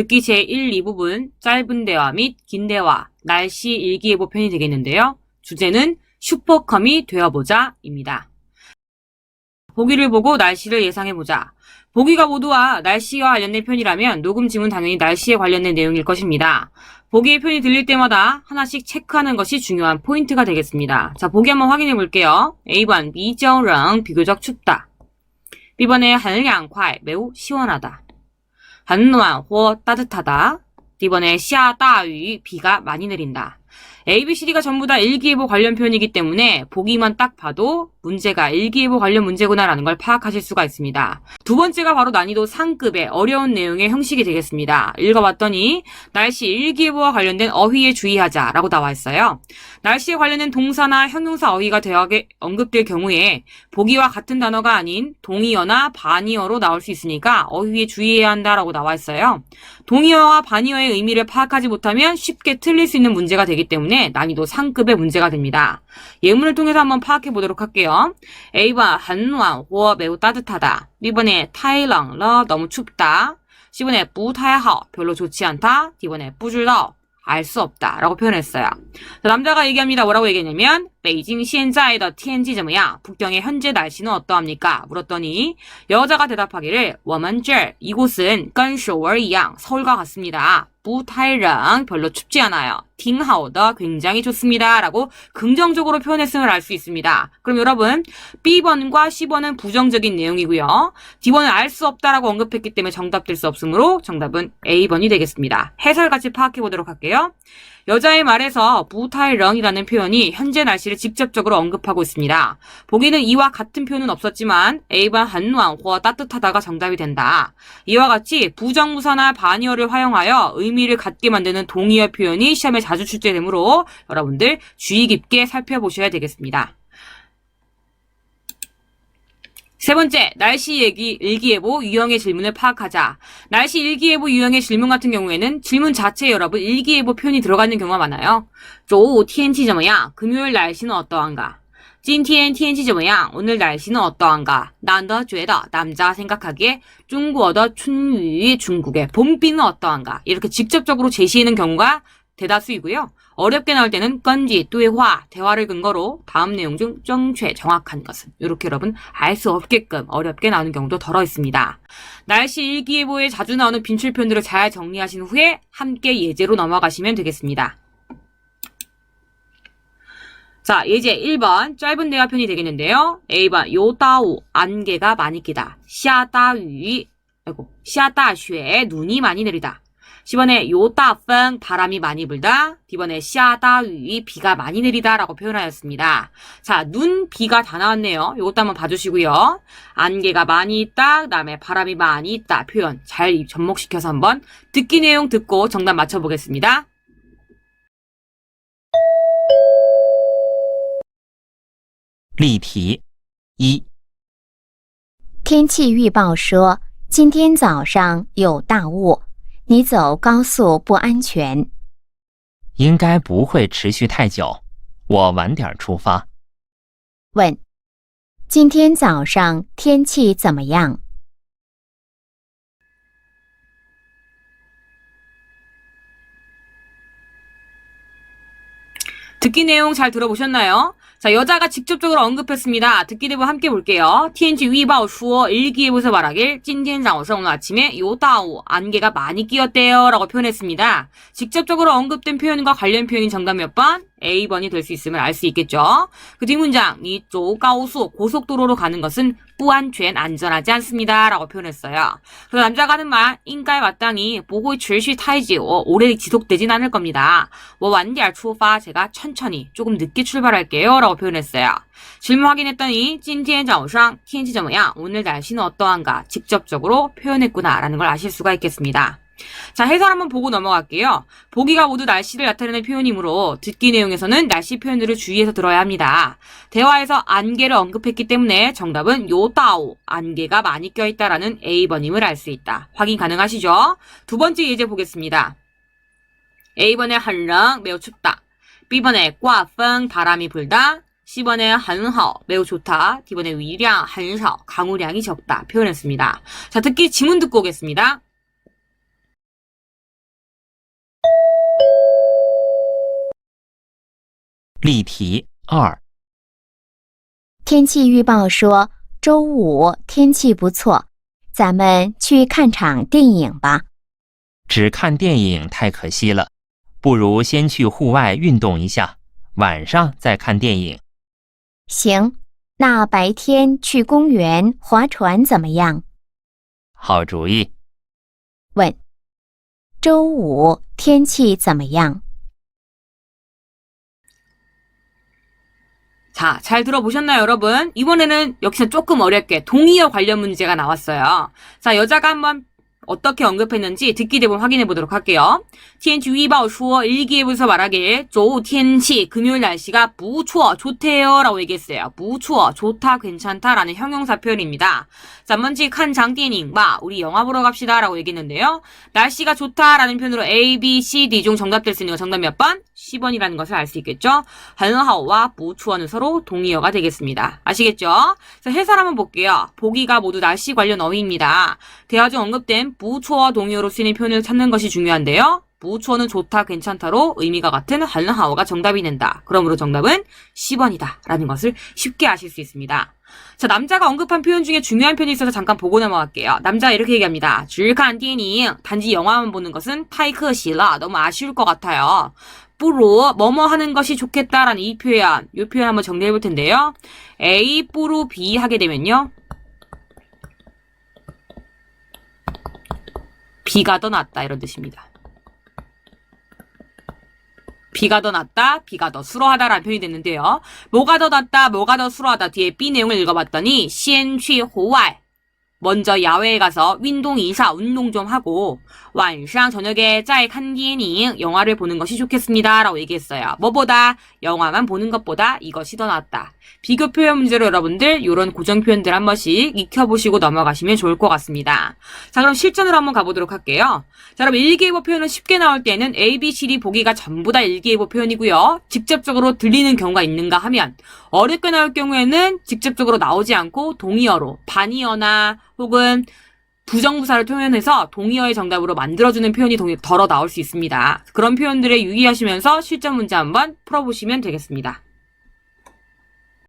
듣기 제1, 2부분 짧은 대화 및 긴 대화, 날씨 일기예보 편이 되겠는데요. 주제는 슈퍼컴이 되어보자입니다. 보기를 보고 날씨를 예상해보자. 보기가 모두와 날씨와 관련된 편이라면 녹음 지문 당연히 날씨에 관련된 내용일 것입니다. 보기의 편이 들릴 때마다 하나씩 체크하는 것이 중요한 포인트가 되겠습니다. 자, 보기 한번 확인해 볼게요. A번, 비정랑 비교적 춥다. B번에 한량快, 매우 시원하다. 한노한, 호 따뜻하다. D번에 下大雨, 비가 많이 내린다. A, B, C, D가 전부 다 일기예보 관련 표현이기 때문에 보기만 딱 봐도 문제가 일기예보 관련 문제구나라는 걸 파악하실 수가 있습니다. 두 번째가 바로 난이도 상급의 어려운 내용의 형식이 되겠습니다. 읽어봤더니 날씨 일기예보와 관련된 어휘에 주의하자라고 나와 있어요. 날씨에 관련된 동사나 형용사 어휘가 대학에 언급될 경우에 보기와 같은 단어가 아닌 동의어나 반의어로 나올 수 있으니까 어휘에 주의해야 한다라고 나와 있어요. 동의어와 반의어의 의미를 파악하지 못하면 쉽게 틀릴 수 있는 문제가 되기 때문에 때문에 난이도 상급의 문제가 됩니다. 예문을 통해서 한번 파악해 보도록 할게요. A번 한왕 호어 매우 따뜻하다. B번에 타이랑 러 너무 춥다. C번에 부타야허 별로 좋지 않다. D번에 뿌줄러 알 수 없다 라고 표현했어요. 남자가 얘기합니다. 뭐라고 얘기했냐면 베이징 现在的天气怎么样? 북경의 현재 날씨는 어떠합니까? 물었더니, 여자가 대답하기를, 我们这儿 이곳은 跟首尔一样 서울과 같습니다. 不太冷 별로 춥지 않아요. 挺好的 굉장히 좋습니다. 라고 긍정적으로 표현했음을 알 수 있습니다. 그럼 여러분, B번과 C번은 부정적인 내용이고요. D번은 알 수 없다라고 언급했기 때문에 정답될 수 없으므로 정답은 A번이 되겠습니다. 해설 같이 파악해 보도록 할게요. 여자의 말에서 부타이렁이라는 표현이 현재 날씨를 직접적으로 언급하고 있습니다. 보기는 이와 같은 표현은 없었지만 A번 한누안과 따뜻하다가 정답이 된다. 이와 같이 부정부사나 반의어를 활용하여 의미를 갖게 만드는 동의어 표현이 시험에 자주 출제되므로 여러분들 주의 깊게 살펴보셔야 되겠습니다. 세 번째, 날씨 얘기, 일기예보, 유형의 질문을 파악하자. 날씨 일기예보 유형의 질문 같은 경우에는 질문 자체에 여러분 일기예보 표현이 들어가는 경우가 많아요. 周五 天气 怎么样? 금요일 날씨는 어떠한가? 今天天气怎么样? 오늘 날씨는 어떠한가? 男的觉得 남자 생각하기에 中国的春雨 중국의 봄비는 어떠한가? 이렇게 직접적으로 제시하는 경우가 대다수이고요. 어렵게 나올 때는 건지, 또의화, 대화를 근거로 다음 내용 중 정체, 정확한 것은 이렇게 여러분 알 수 없게끔 어렵게 나오는 경우도 덜어 있습니다. 날씨 일기예보에 자주 나오는 빈출표현들을 잘 정리하신 후에 함께 예제로 넘어가시면 되겠습니다. 자, 예제 1번 짧은 대화편이 되겠는데요. A번 요다우 안개가 많이 끼다. 샤다위 아이고 샤다쉐 눈이 많이 내리다. 10번에 요따펑 바람이 많이 불다. D번에 下大雨 비가 많이 내리다 라고 표현하였습니다. 자, 눈, 비가 다 나왔네요. 요것도 한번 봐주시고요. 안개가 많이 있다. 그 다음에 바람이 많이 있다. 표현 잘 접목시켜서 한번 듣기 내용 듣고 정답 맞춰보겠습니다. 例题一，天气预报说今天早上有大雾， 你走高速不安全。应该不会持续太久，我晚点出发。问：今天早上天气怎么样？ 듣기 내용 잘 들어보셨나요? 자, 여자가 직접적으로 언급했습니다. 듣기 대본 함께 볼게요. TNG 위바오 슈어 일기예보에서 말하길 찐텐장어서 오늘 아침에 요다오 안개가 많이 끼었대요 라고 표현했습니다. 직접적으로 언급된 표현과 관련 표현인 정답 몇 번? A번이 될 수 있음을 알 수 있겠죠. 그 뒷문장 이쪽 가오수 고속도로로 가는 것은 뿌안全 안전하지 않습니다 라고 표현했어요. 그래서 남자가 하는 말 인가에 마땅히 보고 질시 타이지 어, 오래 지속되진 않을 겁니다. 뭐 완디알 출파 제가 천천히 조금 늦게 출발할게요 라고 표현했어요. 질문 확인했더니 찐티엔 자오상 티엔지 점이야 오늘 날씨는 어떠한가 직접적으로 표현했구나 라는 걸 아실 수가 있겠습니다. 자, 해설 한번 보고 넘어갈게요. 보기가 모두 날씨를 나타내는 표현이므로 듣기 내용에서는 날씨 표현들을 주의해서 들어야 합니다. 대화에서 안개를 언급했기 때문에 정답은 요따오, 안개가 많이 껴있다라는 A번임을 알 수 있다. 확인 가능하시죠? 두 번째 예제 보겠습니다. A번에 한랑, 매우 춥다. B번에 꽈펑, 바람이 불다. C번에 한하오, 매우 좋다. D번에 위량, 한사오, 강우량이 적다. 표현했습니다. 자, 듣기 지문 듣고 오겠습니다. 例题二：天气预报说周五天气不错，咱们去看场电影吧。只看电影太可惜了，不如先去户外运动一下，晚上再看电影。行，那白天去公园划船怎么样？好主意。问：周五天气怎么样？ 자, 잘 들어보셨나요, 여러분? 이번에는 역시나 조금 어렵게 동의어 관련 문제가 나왔어요. 자, 여자가 한번 어떻게 언급했는지 듣기 대본 확인해 보도록 할게요. 天气预报说 일기예보에서 말하길 周天气 금요일 날씨가 不错 좋대요 라고 얘기했어요. 不错 좋다 괜찮다 라는 형용사 표현입니다. 자, 먼저 칸 장电影 봐 우리 영화 보러 갑시다 라고 얘기했는데요. 날씨가 좋다 라는 표현으로 A, B, C, D 중 정답될 수 있는 거 정답 몇 번? 10원이라는 것을 알 수 있겠죠? 한하오와 무추원은 서로 동의어가 되겠습니다. 아시겠죠? 그래서 해설 한번 볼게요. 보기가 모두 날씨 관련 어휘입니다. 대화 중 언급된 무추어 동의어로 쓰이는 표현을 찾는 것이 중요한데요. 무추어는 좋다, 괜찮다로 의미가 같은 한하오가 정답이 된다. 그러므로 정답은 10원이다. 라는 것을 쉽게 아실 수 있습니다. 자, 남자가 언급한 표현 중에 중요한 표현이 있어서 잠깐 보고 넘어갈게요. 남자가 이렇게 얘기합니다. 즐칸 디니 단지 영화만 보는 것은 타이크시라 너무 아쉬울 것 같아요. 뿌로 뭐뭐 하는 것이 좋겠다라는 이 표현, 이 표현 한번 정리해 볼 텐데요. A 뿌로 B 하게 되면요. B가 더 낫다 이런 뜻입니다. B가 더 낫다, B가 더 수로하다라는 표현이 됐는데요. 뭐가 더 낫다, 뭐가 더 수로하다 뒤에 B 내용을 읽어봤더니 先去户外 먼저 야외에 가서 윈동 이사 운동 좀 하고 완상 저녁에 짤칸디에닝 영화를 보는 것이 좋겠습니다. 라고 얘기했어요. 뭐보다 영화만 보는 것보다 이것이 더 낫다. 비교 표현 문제로 여러분들 이런 고정 표현들 한 번씩 익혀보시고 넘어가시면 좋을 것 같습니다. 자 그럼 실전으로 한번 가보도록 할게요. 자 그럼 일기예보 표현은 쉽게 나올 때는 A, B, C, D 보기가 전부 다 일기예보 표현이고요. 직접적으로 들리는 경우가 있는가 하면 어렵게 나올 경우에는 직접적으로 나오지 않고 동의어로 반의어나 혹은 부정부사를 표현해서 동의어의 정답으로 만들어주는 표현이 덜어 나올 수 있습니다. 그런 표현들에 유의하시면서 실전 문제 한번 풀어보시면 되겠습니다.